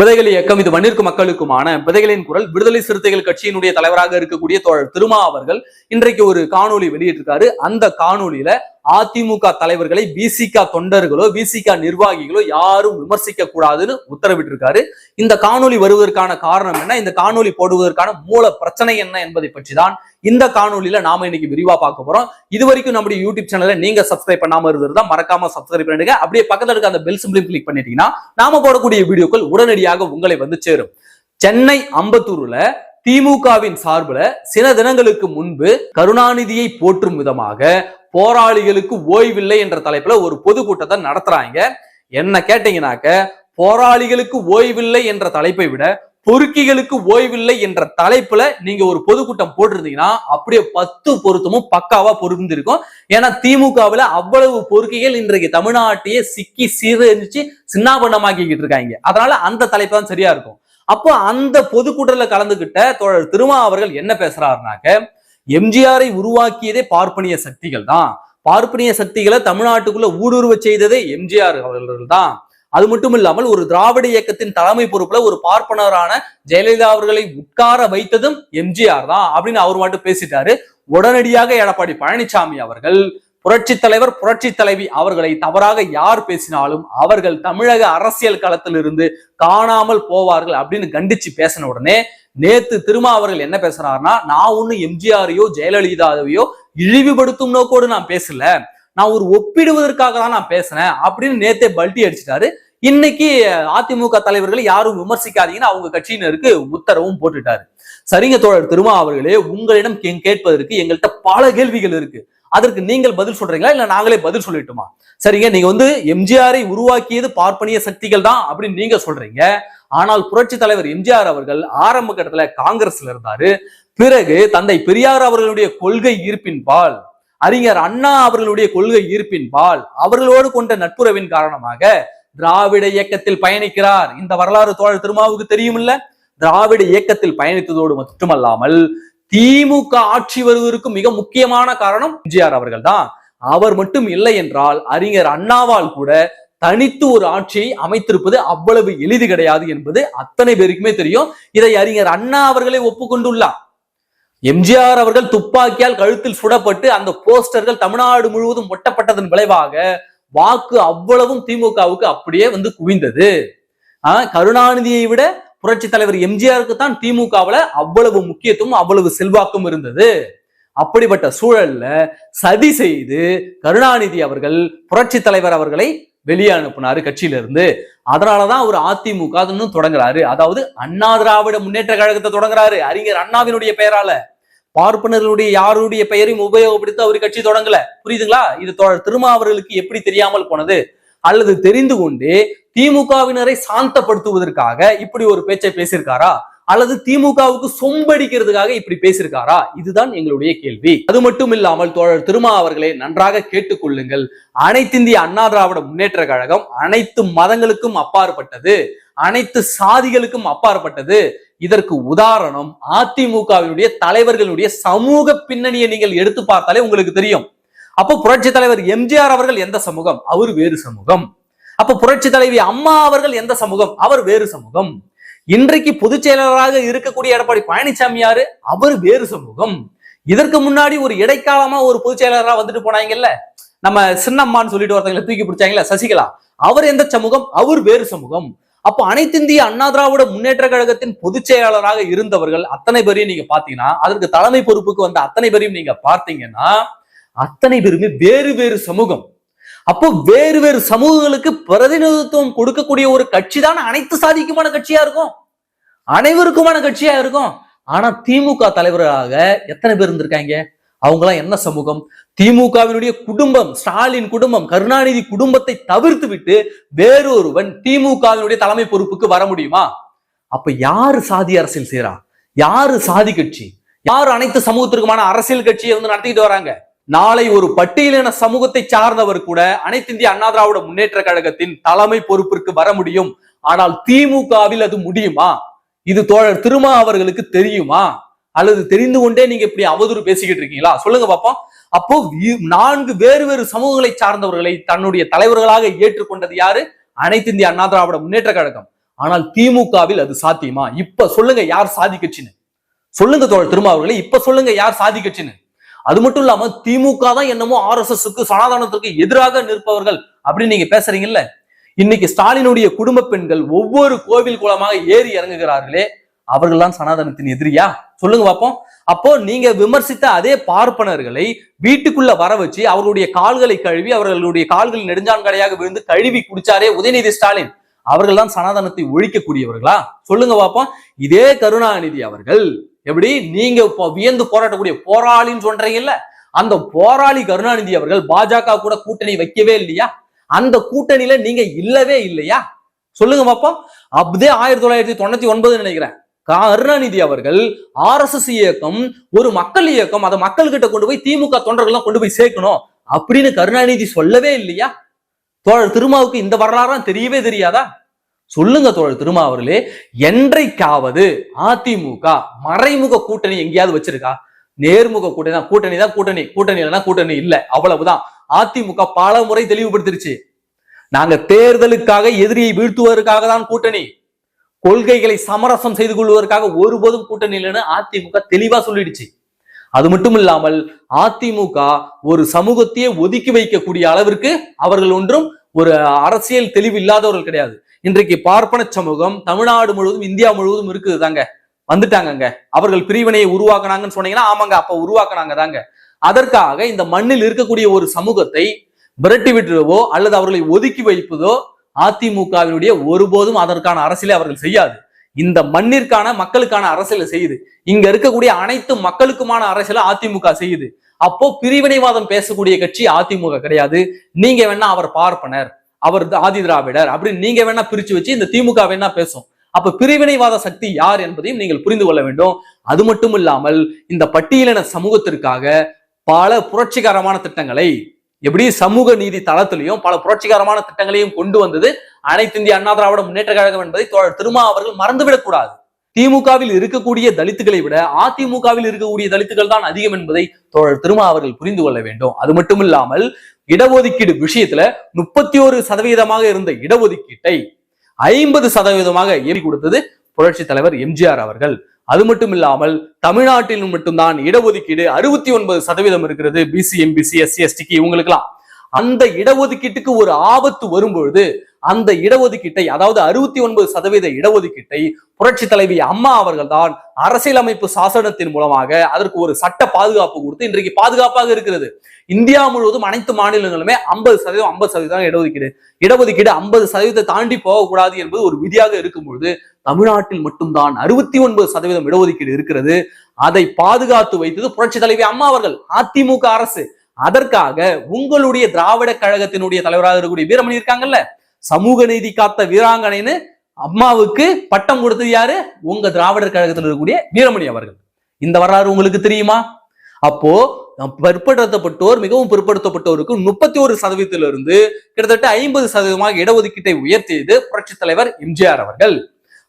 விதைகள் இயக்கம் இது மண்ணிற்கு மக்களுக்குமான விதைகளின் குரல் விடுதலை சிறுத்தைகள் கட்சியினுடைய தலைவராக இருக்கக்கூடிய தோழர் திருமா அவர்கள் இன்றைக்கு ஒரு காணொளி வெளியிட்டிருக்காரு. அந்த காணொலியில அதிமுக தலைவர்களை பிசிக தொண்டர்களோ பிசிக நிர்வாகிகளோ யாரும் விமர்சிக்க கூடாதுன்னு உத்தரவிட்டிருக்காரு. இந்த காணொலி வருவதற்கான காரணம் என்ன? இந்த காணொலி போடுவதற்கான மூல பிரச்சனை என்ன என்பதை பற்றி தான் இந்த காணொலியில நாம இன்னைக்கு விரிவா பார்க்க போறோம். இது வரைக்கும் நம்முடைய யூடியூப் சேனலை நீங்க சப்ஸ்கிரைப் பண்ணாம இருந்தா மறக்காம சப்ஸ்கிரைப் பண்ணிடுங்க. அப்படியே பக்கத்துல இருக்க அந்த பெல் சிம்பிளையும் கிளிக் பண்ணிட்டீங்கன்னா நாம போடக்கூடிய வீடியோக்கள் உடனடியாக உங்களை வந்து சேரும். சென்னை அம்பத்தூர்ல திமுகவின் சார்பில் சில தினங்களுக்கு முன்பு கருணாநிதியை போற்றும் விதமாக போராளிகளுக்கு ஓய்வில்லை என்ற தலைப்புல ஒரு பொதுக்கூட்டத்தை நடத்துறாங்க. என்ன கேட்டீங்கன்னாக்க போராளிகளுக்கு ஓய்வில்லை என்ற தலைப்பை விட பொறுக்கிகளுக்கு ஓய்வில்லை என்ற தலைப்புல நீங்க ஒரு பொதுக்கூட்டம் போட்டிருந்தீங்கன்னா அப்படியே பத்து பொருத்தமும் பக்காவா பொருந்திருக்கும். ஏன்னா திமுகவுல அவ்வளவு பொறுக்கிகள் இன்றைக்கு தமிழ்நாட்டையே சிக்கி சீரழிச்சு சின்னாபண்ணமாக்கிக்கிட்டு இருக்காங்க. அதனால அந்த தலைப்பு தான் சரியா இருக்கும். அப்போ அந்த பொதுக்கூட்டத்துல கலந்துகிட்ட தோழர் திருமா அவர்கள் என்ன பேசுறாருனாக்க எம்ஜிஆரை உருவாக்கியதே பார்ப்பனிய சக்திகள் தான். பார்ப்பனிய சக்திகளை தமிழ்நாட்டுக்குள்ள ஊடுருவ செய்ததே எம்ஜிஆர் அவர்கள் தான். அது மட்டும் இல்லாமல் ஒரு திராவிட இயக்கத்தின் தலைமை பொறுப்புல ஒரு பார்ப்பனரான ஜெயலலிதா அவர்களை உட்கார வைத்ததும் எம்ஜிஆர் தான் அப்படின்னு அவர் மட்டும் பேசிட்டாரு. உடனடியாக எடப்பாடி பழனிசாமி அவர்கள் புரட்சி தலைவர் புரட்சி தலைவி அவர்களை தவறாக யார் பேசினாலும் அவர்கள் தமிழக அரசியல் களத்திலிருந்து காணாமல் போவார்கள் அப்படின்னு கண்டிச்சு பேசின உடனே நேத்து திருமா அவர்கள் என்ன பேசுறாருன்னா நான் ஒண்ணு எம்ஜிஆரையோ ஜெயலலிதாவையோ இழிவுபடுத்தும் நோக்கோடு நான் பேசல. நான் ஒரு ஒப்பிடுவதற்காக தான் நான் பேசினேன் அப்படின்னு நேத்தே பல்ட்டி அடிச்சிட்டாரு. இன்னைக்கு அதிமுக தலைவர்களை யாரும் விமர்சிக்காதீங்கன்னு அவங்க கட்சியினருக்கு உத்தரவும் போட்டுட்டாரு. சரிங்க தோழர் திருமா அவர்களே உங்களிடம் கேட்பதற்கு எங்கள்கிட்ட பல கேள்விகள் இருக்கு. அதற்கு நீங்கள் பதில் சொல்றீங்களா? இல்ல நாங்களே பதில் சொல்லட்டுமா? சரிங்க நீங்க வந்து எம்ஜிஆரை உருவாக்கியது பார்ப்பனிய சக்திகள் தான் அப்படின்னு நீங்க சொல்றீங்க. ஆனால் புரட்சி தலைவர் எம்ஜிஆர் அவர்கள் ஆரம்ப கட்டத்துல காங்கிரஸ்ல இருந்தாரு. பிறகு தந்தை பெரியார் அவர்களுடைய கொள்கை ஈர்ப்பின்பால் அறிஞர் அண்ணா அவர்களுடைய கொள்கை ஈர்ப்பின்பால் அவர்களோடு கொண்ட நட்புறவின் காரணமாக திராவிட இயக்கத்தில் பயணிக்கிறார். இந்த வரலாறு தோழர் திருமாவுக்கு தெரியும் இல்ல திராவிட இயக்கத்தில் பயணித்ததோடு மட்டுமல்லாமல் திமுக ஆட்சி வருவதற்கு மிக முக்கியமான காரணம் எம்ஜிஆர் அவர்கள் தான் அவர் மட்டும் இல்லை என்றால் அறிஞர் அண்ணாவால் கூட தனித்து ஒரு ஆட்சியை அமைத்திருப்பது அவ்வளவு எளிது கிடையாது என்பது அத்தனை பேருக்குமே தெரியும். இதை அறிஞர் அண்ணா அவர்களே ஒப்புக்கொண்டுள்ளார். எம்ஜிஆர் அவர்கள் துப்பாக்கியால் கழுத்தில் சுடப்பட்டு அந்த போஸ்டர்கள் தமிழ்நாடு முழுவதும் ஒட்டப்பட்டதன் விளைவாக வாக்கு அவ்வளவும் திமுகவுக்கு அப்படியே வந்து குவிந்தது. ஆஹ் கருணாநிதியை விட புரட்சி தலைவர் எம்ஜிஆருக்கு தான் திமுகவுல அவ்வளவு முக்கியத்துவம் அவ்வளவு செல்வாக்கும் இருந்தது. அப்படிப்பட்ட சூழல்ல சதி செய்து கருணாநிதி அவர்கள் புரட்சி தலைவர் அவர்களை வெளியே அனுப்புனாரு கட்சியில இருந்து அதனாலதான் அவர் அதிமுக தொடங்குறாரு. அதாவது அண்ணா திராவிட முன்னேற்ற கழகத்தை தொடங்குறாரு. அறிஞர் அண்ணாவினுடைய பெயரால. பார்ப்பனர்களுடைய யாருடைய பெயரையும் உபயோகப்படுத்தி அவர் கட்சி தொடங்கல. புரியுதுங்களா? இது தோழர் திருமா அவர்களுக்கு எப்படி தெரியாமல் போனது? அல்லது தெரிந்து கொண்டு திமுகவினரை சாந்தப்படுத்துவதற்காக இப்படி ஒரு பேச்சை பேசியிருக்காரா? அல்லது திமுகவுக்கு சொம்படிக்கிறதுக்காக இப்படி பேசியிருக்காரா? இதுதான் எங்களுடைய கேள்வி. அது மட்டும் இல்லாமல் தோழர் திருமா அவர்களை நன்றாக கேட்டுக்கொள்ளுங்கள். அனைத்திந்திய அண்ணா திராவிட முன்னேற்ற கழகம் அனைத்து மதங்களுக்கும் அப்பாற்பட்டது. அனைத்து சாதிகளுக்கும் அப்பாற்பட்டது. இதற்கு உதாரணம் அதிமுகவினுடைய தலைவர்களுடைய சமூக பின்னணியை நீங்கள் எடுத்து பார்த்தாலே உங்களுக்கு தெரியும். அப்போ புரட்சி தலைவர் எம்ஜிஆர் அவர்கள் எந்த சமூகம்? அவர் வேறு சமூகம். அப்ப புரட்சி தலைவி அம்மா அவர்கள் எந்த சமூகம்? அவர் வேறு சமூகம். இன்றைக்கு பொதுச் செயலாளராக இருக்கக்கூடிய எடப்பாடி பழனிசாமியாரு அவர் வேறு சமூகம். இதற்கு முன்னாடி ஒரு இடைக்காலமா ஒரு பொதுச் செயலாளரா வந்துட்டு போனாங்கல்ல? நம்ம சின்னம்மான்னு சொல்லிட்டு ஒருத்தங்களை தூக்கி பிடிச்சாங்கல்ல சசிகலா. அவர் எந்த சமூகம்? அவர் வேறு சமூகம். அப்போ அனைத்திந்திய அண்ணா திராவிட முன்னேற்ற கழகத்தின் பொதுச் செயலாளராக இருந்தவர்கள் அத்தனை பேரையும் நீங்க பாத்தீங்கன்னா அதற்கு தலைமை பொறுப்புக்கு வந்த அத்தனை பேரையும் நீங்க பார்த்தீங்கன்னா அத்தனை பேருமே வேறு வேறு சமூகம். அப்போ வேறு வேறு சமூகங்களுக்கு பிரதிநிதித்துவம் கொடுக்கக்கூடிய ஒரு கட்சி தான் அனைத்து சாதிக்குமான கட்சியா இருக்கும். அனைவருக்குமான கட்சியா இருக்கும். ஆனா திமுக தலைவராக எத்தனை பேர் இருந்திருக்காங்க? அவங்களாம் என்ன சமூகம்? திமுகவினுடைய குடும்பம் ஸ்டாலின் குடும்பம் கருணாநிதி குடும்பத்தை தவிர்த்து விட்டு வேறொருவன் திமுகவினுடைய தலைமை பொறுப்புக்கு வர முடியுமா? அப்ப யாரு சாதி அரசியல் செய்யறா யாரு சாதி கட்சி? யார் அனைத்து சமூகத்திற்குமான அரசியல் கட்சியை வந்து நடத்திட்டு வராங்க? நாளை ஒரு பட்டியலின சமூகத்தை சார்ந்தவர் கூட அனைத்து இந்திய அண்ணா திராவிட முன்னேற்ற கழகத்தின் தலைமை பொறுப்பிற்கு வர முடியும். ஆனால் திமுகவில் அது முடியுமா? இது தோழர் திருமா அவர்களுக்கு தெரியுமா? அல்லது தெரிந்து கொண்டே நீங்க இப்படி அவதூறு பேசிக்கிட்டு இருக்கீங்களா? சொல்லுங்க பாப்போம். அப்போ நான்கு வேறு வேறு சமூகங்களை சார்ந்தவர்களை தன்னுடைய தலைவர்களாக ஏற்றுக்கொண்டது யாரு? அனைத்து இந்திய அண்ணா திராவிட முன்னேற்ற கழகம். ஆனால் திமுகவில் அது சாத்தியமா? இப்ப சொல்லுங்க யார் சாதி கட்சின்னு. சொல்லுங்க தோழர் திருமாவர்களே இப்ப சொல்லுங்க யார் சாதி கட்சின்னு. அது மட்டும் இல்லாம திமுக தான் என்னமோ ஆர் எஸ் எஸ்க்கு சனாதனத்திற்கு எதிராக நிற்பவர்கள் அப்படின்னு நீங்க பேசுறீங்கல்ல? இன்னைக்கு ஸ்டாலினுடைய குடும்ப பெண்கள் ஒவ்வொரு கோவில் குளமாக ஏறி இறங்குகிறார்களே அவர்கள் தான் சனாதனத்தின் எதிரியா? சொல்லுங்க பாப்போம். அப்போ நீங்க விமர்சித்த அதே பார்ப்பனர்களை வீட்டுக்குள்ள வர வச்சு அவர்களுடைய கால்களை கழுவி அவர்களுடைய கால்கள் நெடுஞ்சான்கடையாக விழுந்து கழுவி குடிச்சாரே உதயநிதி ஸ்டாலின். அவர்கள் தான் சனாதனத்தை ஒழிக்கக்கூடியவர்களா? சொல்லுங்க பாப்போம். இதே கருணாநிதி அவர்கள் எப்படி? நீங்க இப்போ வியந்து போராட்டக்கூடிய போராளின்னு சொல்றீங்கல்ல? அந்த போராளி கருணாநிதி அவர்கள் பாஜக கூட கூட்டணி வைக்கவே இல்லையா? அந்த கூட்டணியில நீங்க இல்லவே இல்லையா? சொல்லுங்க பாப்போம். அப்படியே ஆயிரத்தி தொள்ளாயிரத்தி தொண்ணூத்தி ஒன்பது நினைக்கிறேன். கருணாநிதி அவர்கள் ஆர் எஸ் எஸ் இயக்கம் ஒரு மக்கள் இயக்கம் அதை மக்கள்கிட்ட கொண்டு போய் திமுக தொண்டர்கள்லாம் கொண்டு போய் சேர்க்கணும் அப்படின்னு கருணாநிதி சொல்லவே இல்லையா? தோழர் திருமாவுக்கு இந்த வரலாறுலாம் தெரியவே தெரியாதா? சொல்லுங்க தோழர் திருமா அவர்களே என்றைக்காவது அதிமுக மறைமுக கூட்டணி எங்கேயாவது வச்சிருக்கா? நேர்முக கூட்டணி தான். கூட்டணி தான் கூட்டணி. கூட்டணி இல்லைன்னா கூட்டணி இல்லை. அவ்வளவுதான். அதிமுக பல முறை தெளிவுபடுத்திருச்சு. நாங்க தேர்தலுக்காக எதிரியை வீழ்த்துவதற்காக தான் கூட்டணி. கொள்கைகளை சமரசம் செய்து கொள்வதற்காக ஒருபோதும் கூட்டணி இல்லைன்னு அதிமுக தெளிவா சொல்லிடுச்சு. அது மட்டும் இல்லாமல் அதிமுக ஒரு சமூகத்தையே ஒதுக்கி வைக்கக்கூடிய அளவிற்கு அவர்கள் ஒன்றும் ஒரு அரசியல் தெளிவு இல்லாதவர்கள் கிடையாது. இன்றைக்கு பார்ப்பன சமூகம் தமிழ்நாடு முழுவதும் இந்தியா முழுவதும் இருக்குது தாங்க. வந்துட்டாங்கங்க. அவர்கள் பிரிவினையை உருவாக்குனாங்கன்னு சொன்னீங்கன்னா ஆமாங்க அப்ப உருவாக்குனாங்க தாங்க அதற்காக இந்த மண்ணில் இருக்கக்கூடிய ஒரு சமூகத்தை விரட்டி விட்டுறவோ அல்லது அவர்களை ஒதுக்கி வைப்பதோ அதிமுகவினுடைய ஒருபோதும் அதற்கான அரசியலை அவர்கள் செய்யாது. இந்த மண்ணிற்கான மக்களுக்கான அரசியலை செய்யுது. இங்க இருக்கக்கூடிய அனைத்து மக்களுக்குமான அரசியலை அதிமுக செய்யுது. அப்போ பிரிவினைவாதம் பேசக்கூடிய கட்சி அதிமுக கிடையாது. நீங்க வேணா அவர் பார்ப்பனர். அவர் ஆதி திராவிடர் அப்படின்னு நீங்க வேணா பிரிச்சு வச்சு இந்த திமுக வேணா பேசும். அப்ப பிரிவினைவாத சக்தி யார் என்பதையும் நீங்கள் புரிந்து கொள்ள வேண்டும். அது மட்டும் இல்லாமல் இந்த பட்டியலின சமூகத்திற்காக பல புரட்சிகரமான திட்டங்களை எப்படி சமூக நீதி தளத்திலையும் பல புரட்சிகரமான திட்டங்களையும் கொண்டு வந்தது அனைத்து இந்திய அண்ணா திராவிட முன்னேற்ற கழகம் என்பதை தோழர் திருமா அவர்கள் மறந்துவிடக் கூடாது திமுகவில் இருக்கக்கூடிய தலித்துகளை விட அதிமுகவில் இருக்கக்கூடிய தலித்துகள் தான் அதிகம் என்பதை தோழர் திருமா அவர்கள் புரிந்து கொள்ள வேண்டும். அது மட்டும் இல்லாமல் இடஒதுக்கீடு விஷயத்துல முப்பத்தி ஒரு சதவீதமாக இருந்த இடஒதுக்கீட்டை ஐம்பது சதவீதமாக ஏறி கொடுத்தது புரட்சி தலைவர் எம்ஜிஆர் அவர்கள். அது மட்டும் இல்லாமல் தமிழ்நாட்டில் மட்டும்தான் இடஒதுக்கீடு அறுபத்தி ஒன்பது சதவீதம் இருக்கிறது. பிசி எம்பிசி எஸ்சி எஸ்டிக்கு இவங்களுக்கெல்லாம். அந்த இடஒதுக்கீட்டுக்கு ஒரு ஆபத்து வரும்பொழுது அந்த இடஒதுக்கீட்டை அதாவது அறுபத்தி ஒன்பது சதவீத இடஒதுக்கீட்டை புரட்சி தலைவி அம்மா அவர்கள் தான் அரசியலமைப்பு சாசனத்தின் மூலமாக அதற்கு ஒரு சட்ட பாதுகாப்பு கொடுத்து இன்றைக்கு பாதுகாப்பாக இருக்கிறது. இந்தியா முழுவதும் அனைத்து மாநிலங்களுமே ஐம்பது சதவீதம் ஐம்பது சதவீதம் இடஒதுக்கீடு. இடஒதுக்கீடு ஐம்பது சதவீதத்தை தாண்டி போகக்கூடாது என்பது ஒரு விதியாக இருக்கும் பொழுது தமிழ்நாட்டில் மட்டும்தான் அறுபத்தி ஒன்பது சதவீதம் இடஒதுக்கீடு இருக்கிறது. அதை பாதுகாத்து வைத்தது புரட்சி தலைவி அம்மா அவர்கள் அதிமுக அரசு. அதற்காக உங்களுடைய திராவிட கழகத்தினுடைய தலைவராக இருக்கக்கூடிய வீரமணி இருக்காங்கல்ல? சமூக நீதி காத்த வீராங்கனைன்னு அம்மாவுக்கு பட்டம் கொடுத்தது யாரு? உங்க திராவிடர் கழகத்தில் இருக்கக்கூடிய வீரமணி அவர்கள். இந்த வரலாறு உங்களுக்கு தெரியுமா? அப்போ பிற்படுத்தப்பட்டோர் மிகவும் பிற்படுத்தப்பட்டோருக்கு முப்பத்தி ஒரு சதவீதத்திலிருந்து கிட்டத்தட்ட ஐம்பது சதவீதமாக இடஒதுக்கீட்டை உயர்த்தியது புரட்சி தலைவர் எம்ஜிஆர் அவர்கள்.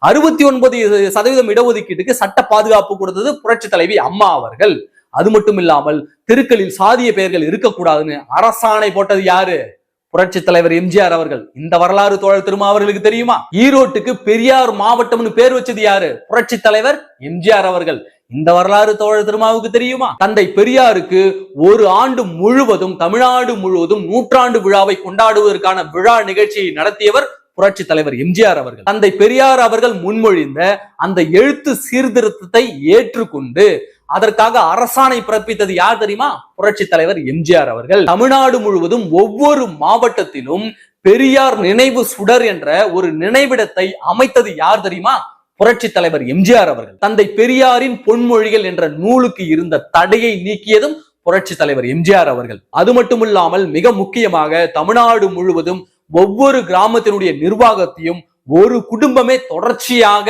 அறுபத்தி ஒன்பது சதவீதம் இடஒதுக்கீட்டுக்கு சட்ட பாதுகாப்பு கொடுத்தது புரட்சி தலைவி அம்மா அவர்கள். அது மட்டும் இல்லாமல் தெருக்களில் சாதிய பெயர்கள் இருக்கக்கூடாதுன்னு அரசாணை போட்டது யாரு? புரட்சி தலைவர் எம்ஜிஆர் அவர்கள். இந்த வரலாறு தோழர் திருமா அவர்களுக்கு தெரியுமா? ஈரோட்டுக்கு பெரியார் மாவட்டம்னு பேர் வச்சது யாரு? புரட்சி தலைவர் எம்ஜிஆர் அவர்கள். இந்த வரலாறு தோழர் திருமாவுக்கு தெரியுமா? தந்தை பெரியாருக்கு ஒரு ஆண்டு முழுவதும் தமிழ்நாடு முழுவதும் நூற்றாண்டு விழாவை கொண்டாடுவதற்கான விழா நிகழ்ச்சியை நடத்தியவர் புரட்சி தலைவர் எம்ஜிஆர் அவர்கள். தந்தை பெரியார் அவர்கள் முன்மொழிந்த அந்த எழுத்து சீர்திருத்தத்தை ஏற்றுக்கொண்டு அதற்காக அரசாணை பிறப்பித்தது யார் தெரியுமா? புரட்சி தலைவர் எம்ஜிஆர் அவர்கள். தமிழ்நாடு முழுவதும் ஒவ்வொரு மாவட்டத்திலும் பெரியார் நினைவு சுடர் என்ற ஒரு நினைவிடத்தை அமைத்தது யார் தெரியுமா? புரட்சி தலைவர் எம்ஜிஆர் அவர்கள். தந்தை பெரியாரின் பொன்மொழிகள் என்ற நூலுக்கு இருந்த தடையை நீக்கியதும் புரட்சி தலைவர் எம்ஜிஆர் அவர்கள். அது மட்டுமில்லாமல் மிக முக்கியமாக தமிழ்நாடு முழுவதும் ஒவ்வொரு கிராமத்தினுடைய நிர்வாகத்தையும் ஒரு குடும்பமே தொடர்ச்சியாக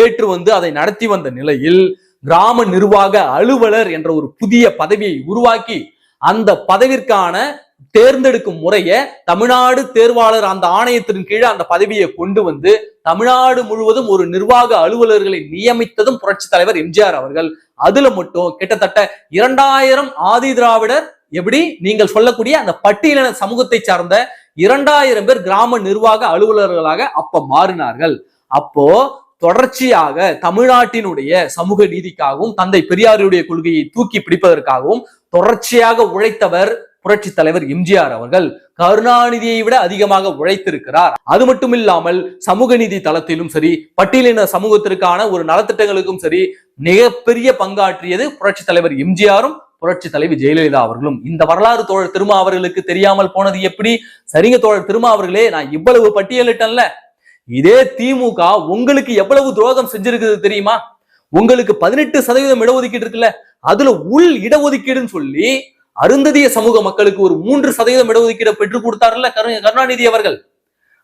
ஏற்று வந்து அதை நடத்தி வந்த நிலையில் கிராம நிர்வாக அலுவலர் என்ற ஒரு புதிய பதவியை உருவாக்கி அந்த பதவிற்கான தேர்ந்தெடுக்கும் முறையை தமிழ்நாடு தேர்வாளர் அந்த ஆணையத்தின் கீழே அந்த பதவியை கொண்டு வந்து தமிழ்நாடு முழுவதும் ஒரு நிர்வாக அலுவலர்களை நியமித்ததும் புரட்சி தலைவர் எம்ஜிஆர் அவர்கள். அதுல மட்டும் கிட்டத்தட்ட இரண்டாயிரம் ஆதி திராவிடர் எப்படி? நீங்கள் சொல்லக்கூடிய அந்த பட்டியலின சமூகத்தை சார்ந்த இரண்டாயிரம் பேர் கிராம நிர்வாக அலுவலர்களாக அப்ப மாறினார்கள். அப்போ தொடர்ச்சியாக தமிழ்நாட்டினுடைய சமூக நீதிக்காகவும் தந்தை பெரியாருடைய கொள்கையை தூக்கி பிடிப்பதற்காகவும் தொடர்ச்சியாக உழைத்தவர் புரட்சி தலைவர் எம்ஜிஆர் அவர்கள். கருணாநிதியை விட அதிகமாக உழைத்திருக்கிறார். அது மட்டும் இல்லாமல் சமூக நீதி தளத்திலும் சரி பட்டியலின சமூகத்திற்கான ஒரு நலத்திட்டங்களுக்கும் சரி மிகப்பெரிய பங்காற்றியது புரட்சி தலைவர் எம்ஜிஆரும் புரட்சி தலைவி ஜெயலலிதா அவர்களும். இந்த வரலாறு தோழர் திருமா அவர்களுக்கு தெரியாமல் போனது எப்படி? சரிங்க தோழர் திருமா அவர்களே நான் இவ்வளவு பட்டியலிட்டேன்ல. இதே திமுக உங்களுக்கு எவ்வளவு துரோகம் செஞ்சிருக்குது தெரியுமா? உங்களுக்கு பதினெட்டு சதவீதம் இடஒதுக்கீடு இருக்குல்ல அதுல உள் இடஒதுக்கீடுன்னு சொல்லி அருந்ததிய சமூக மக்களுக்கு ஒரு மூன்று சதவீதம் இடஒதுக்கீடை பெற்றுக் கொடுத்தாருல்ல கருணாநிதி அவர்கள்.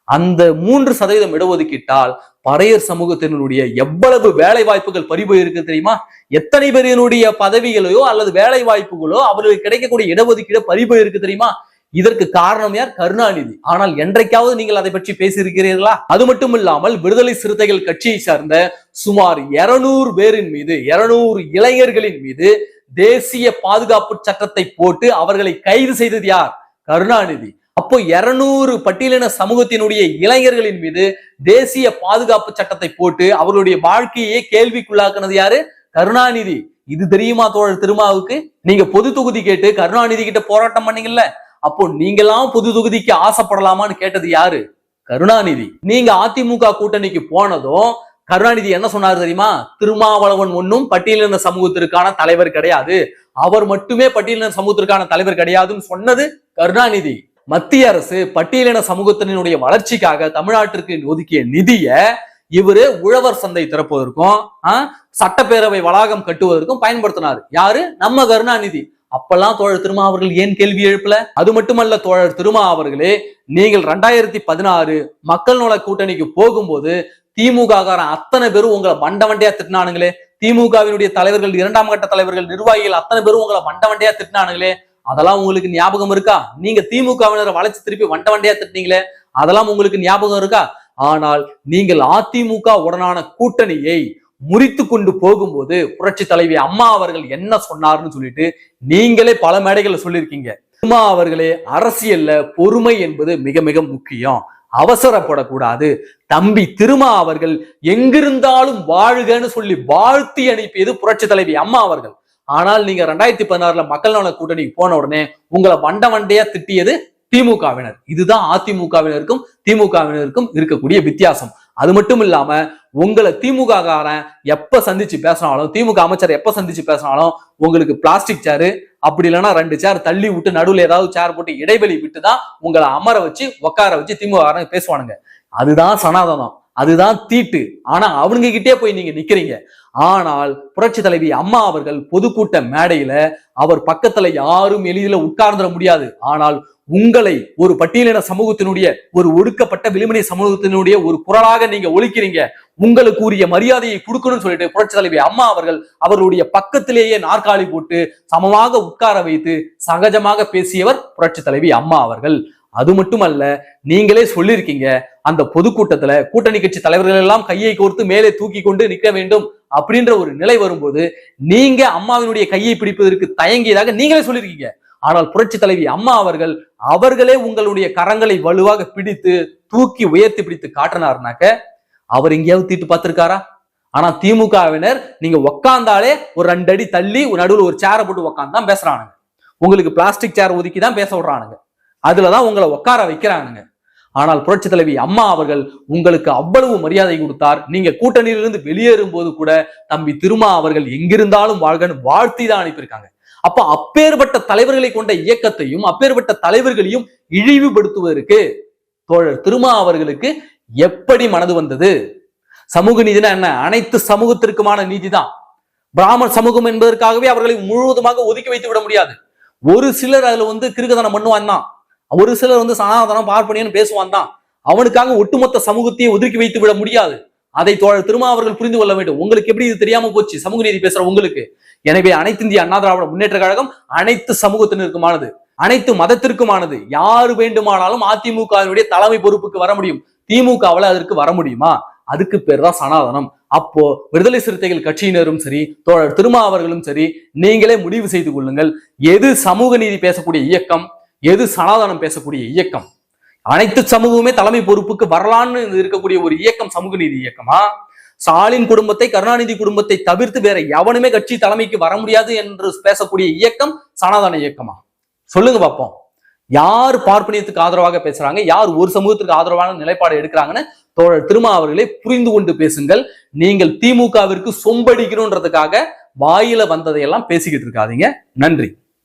அந்த மூன்று சதவீதம் இடஒதுக்கீட்டால் பறையர் சமூகத்தினுடைய எவ்வளவு வேலை வாய்ப்புகள் பறிபோயிருக்கு தெரியுமா? எத்தனை பேரினுடைய பதவிகளையோ அல்லது வேலை வாய்ப்புகளோ அவர்களுக்கு கிடைக்கக்கூடிய இடஒதுக்கீடு பறிபோயிருக்கு தெரியுமா? இதற்கு காரணம் யார்? கருணாநிதி. ஆனால் என்றைக்காவது நீங்கள் அதை பற்றி பேசியிருக்கிறீர்களா? அது மட்டும் இல்லாமல் விடுதலை சிறுத்தைகள் கட்சியை சார்ந்த சுமார் 200 பேரின் மீது 200 இளைஞர்களின் மீது தேசிய பாதுகாப்பு சட்டத்தை போட்டு அவர்களை கைது செய்தது யார்? கருணாநிதி. அப்போ 200 பட்டியலின சமூகத்தினுடைய இளைஞர்களின் மீது தேசிய பாதுகாப்பு சட்டத்தை போட்டு அவர்களுடைய வாழ்க்கையே கேள்விக்குள்ளாக்குனது யாரு? கருணாநிதி. இது தெரியுமா தோழர் திருமாவுக்கு? நீங்க பொது தொகுதி கேட்டு கருணாநிதி கிட்ட போராட்டம் பண்ணீங்கல்ல? அப்போ நீங்களாம் புது தொகுதிக்கு ஆசைப்படலாமான்னு கேட்டது யாரு? கருணாநிதி. நீங்க அதிமுக கூட்டணிக்கு போனதும் கருணாநிதி என்ன சொன்னார் தெரியுமா? திருமாவளவன் ஒன்னும் பட்டியலின சமூகத்திற்கான தலைவர் கிடையாது. அவர் மட்டுமே பட்டியலின சமூகத்திற்கான தலைவர் கிடையாதுன்னு சொன்னது கருணாநிதி. மத்திய அரசு பட்டியலின சமூகத்தினுடைய வளர்ச்சிக்காக தமிழ்நாட்டிற்கு ஒதுக்கிய நிதிய இவரு உழவர் சந்தை திறப்பதற்கும் ஆ, சட்டப்பேரவை வளாகம் கட்டுவதற்கும் பயன்படுத்தினார். யாரு? நம்ம கருணாநிதி. அப்பெல்லாம் தோழர் திருமா அவர்கள் ஏன் கேள்வி எழுப்பல? அது மட்டுமல்ல தோழர் திருமா அவர்களே நீங்கள் ரெண்டாயிரத்தி பதினாறு மக்கள் நல கூட்டணிக்கு போகும்போது திமுக காரன் அத்தனை பேரும் உங்களை மண்ட வண்டையா திட்டினானுங்களே. திமுகவினுடைய தலைவர்கள் இரண்டாம் கட்ட தலைவர்கள் நிர்வாகிகள் அத்தனை பேரும் உங்களை மண்ட வண்டையா திட்டினானுங்களே. அதெல்லாம் உங்களுக்கு ஞாபகம் இருக்கா? நீங்க திமுகவினரை வளைச்சு திருப்பி வண்ட வண்டையா திட்டினீங்களே. அதெல்லாம் உங்களுக்கு ஞாபகம் இருக்கா? ஆனால் நீங்கள் அதிமுக உடனான கூட்டணியை முறித்து கொண்டு போகும்போது புரட்சி தலைவி அம்மா அவர்கள் என்ன சொன்னார்னு சொல்லிட்டு நீங்களே பல மேடைகள்ல சொல்லியிருக்கீங்க. அம்மா அவர்களே அரசியல்ல பொறுமை என்பது மிக மிக முக்கியம். அவசரப்படக்கூடாது. தம்பி திருமா அவர்கள் எங்கிருந்தாலும் வாழ்கன்னு சொல்லி வாழ்த்தி அனுப்பியது புரட்சி தலைவி அம்மா அவர்கள். ஆனால் நீங்க ரெண்டாயிரத்தி பதினாறுல மக்கள் நல கூட்டணிக்கு போன உடனே உங்களை வண்ட வண்டையா திட்டியது திமுகவினர். இதுதான் அதிமுகவினருக்கும் திமுகவினருக்கும் இருக்கக்கூடிய வித்தியாசம். அது மட்டும் இல்லாம உங்களை திமுக காரன் எப்ப சந்திச்சு பேசினாலும் திமுக அமைச்சர் எப்ப சந்திச்சு பேசினாலும் உங்களுக்கு பிளாஸ்டிக் சேரு அப்படி இல்லைன்னா ரெண்டு சேர் தள்ளி விட்டு நடுவில் ஏதாவது சேர் போட்டு இடைவெளி விட்டு தான் உங்களை அமர வச்சு உட்கார வச்சு திமுக பேசுவானுங்க. அதுதான் சனாதனம். அதுதான் தீட்டு. ஆனா அவனுங்க கிட்டே போய் நீங்க நிக்கிறீங்க. ஆனால் புரட்சி தலைவி அம்மா அவர்கள் பொதுக்கூட்ட மேடையில அவர் பக்கத்துல யாரும் எளிதில் உட்கார்ந்துட முடியாது. ஆனால் உங்களை ஒரு பட்டியலின சமூகத்தினுடைய ஒரு ஒடுக்கப்பட்ட விளிமனை சமூகத்தினுடைய ஒரு குரலாக நீங்க ஒழிக்கிறீங்க. உங்களுக்கு உரிய மரியாதையை கொடுக்கணும்னு சொல்லிட்டு புரட்சி தலைவி அம்மா அவர்கள் அவருடைய பக்கத்திலேயே நாற்காலி போட்டு சமமாக உட்கார வைத்து சகஜமாக பேசியவர் புரட்சி தலைவி அம்மா அவர்கள். அது மட்டுமல்ல நீங்களே சொல்லியிருக்கீங்க அந்த பொதுக்கூட்டத்துல கூட்டணி கட்சி தலைவர்கள் எல்லாம் கையை கோர்த்து மேலே தூக்கி கொண்டு நிற்க வேண்டும் அப்படின்ற ஒரு நிலை வரும்போது நீங்க அம்மாவினுடைய கையை பிடிப்பதற்கு தயங்கியதாக நீங்களே சொல்லியிருக்கீங்க. ஆனால் புரட்சி தலைவி அம்மா அவர்கள் அவர்களே உங்களுடைய கரங்களை வலுவாக பிடித்து தூக்கி உயர்த்தி பிடித்து காட்டினார்னாக்க அவர் எங்கேயாவது தீட்டு பார்த்திருக்காரா? ஆனா திமுகவினர் நீங்க உக்காந்தாலே ஒரு ரெண்டு அடி தள்ளி ஒரு நடுவில் ஒரு சேரை போட்டு உக்காந்து தான் பேசுறானுங்க. உங்களுக்கு பிளாஸ்டிக் சேர் ஒதுக்கி தான் பேச விடுறானுங்க. அதுலதான் உங்களை உட்கார வைக்கிறானுங்க. ஆனால் புரட்சி தலைவி அம்மா அவர்கள் உங்களுக்கு அவ்வளவு மரியாதை கொடுத்தார். நீங்க கூட்டணியிலிருந்து வெளியேறும் போது கூட தம்பி திருமா அவர்கள் எங்கிருந்தாலும் வாழ்கன்னு வாழ்த்தி தான் அனுப்பியிருக்காங்க. அப்ப அப்பேற்பட்ட தலைவர்களை கொண்ட இயக்கத்தையும் அப்பேற்பட்ட தலைவர்களையும் இழிவுபடுத்துவதற்கு தோழர் திருமா அவர்களுக்கு எப்படி மனது வந்தது? சமூக நீதினா என்ன? அனைத்து சமூகத்திற்குமான நீதிதான். பிராமண சமூகம் என்பதற்காகவே அவர்களை முழுவதுமாக ஒதுக்கி வைத்து விட முடியாது. ஒரு சிலர் அதுல வந்து கிருகதனம் பண்ணுவான் தான். ஒரு சிலர் வந்து சனாதனம் பார்ப்பனியன்னு பேசுவான் தான். அவனுக்காக ஒட்டுமொத்த சமூகத்தையே ஒதுக்கி வைத்து விட முடியாது. அதை தோழர் திருமா அவர்கள் புரிந்து கொள்ள வேண்டும். உங்களுக்கு எப்படி இது தெரியாம போச்சு? சமூக நீதி பேசுற உங்களுக்கு. எனவே அனைத்து இந்திய அண்ணா திராவிட முன்னேற்ற கழகம் அனைத்து சமூகத்தினருக்குமானது அனைத்து மதத்திற்குமானது. யாரு வேண்டுமானாலும் அதிமுகவினுடைய தலைமை பொறுப்புக்கு வர முடியும். திமுகவில் அதற்கு வர முடியுமா? அதுக்கு பேர் தான் சனாதனம். அப்போ விடுதலை சிறுத்தைகள் கட்சியினரும் சரி தோழர் திருமா அவர்களும் சரி நீங்களே முடிவு செய்து கொள்ளுங்கள். எது சமூக நீதி பேசக்கூடிய இயக்கம்? எது சனாதனம் பேசக்கூடிய இயக்கம்? அனைத்து சமூகமே தலைமை பொறுப்புக்கு வரலான்னு இருக்கக்கூடிய ஒரு இயக்கம் சமூக நீதி இயக்கமா? ஸ்டாலின் குடும்பத்தை கருணாநிதி குடும்பத்தை தவிர்த்து வேற எவனுமே கட்சி தலைமைக்கு வர முடியாது என்று பேசக்கூடிய இயக்கம் சனாதன இயக்கமா? சொல்லுங்க பார்ப்போம். யார் பார்ப்பனியத்துக்கு ஆதரவாக பேசுறாங்க? யார் ஒரு சமூகத்திற்கு ஆதரவான நிலைப்பாடு எடுக்கிறாங்கன்னு தோழர் திருமா அவர்களை புரிந்து கொண்டு பேசுங்கள். நீங்கள் திமுகவிற்கு சொம்படிக்கணும்ன்றதுக்காக வாயில வந்ததையெல்லாம் பேசிக்கிட்டு இருக்காதீங்க. நன்றி.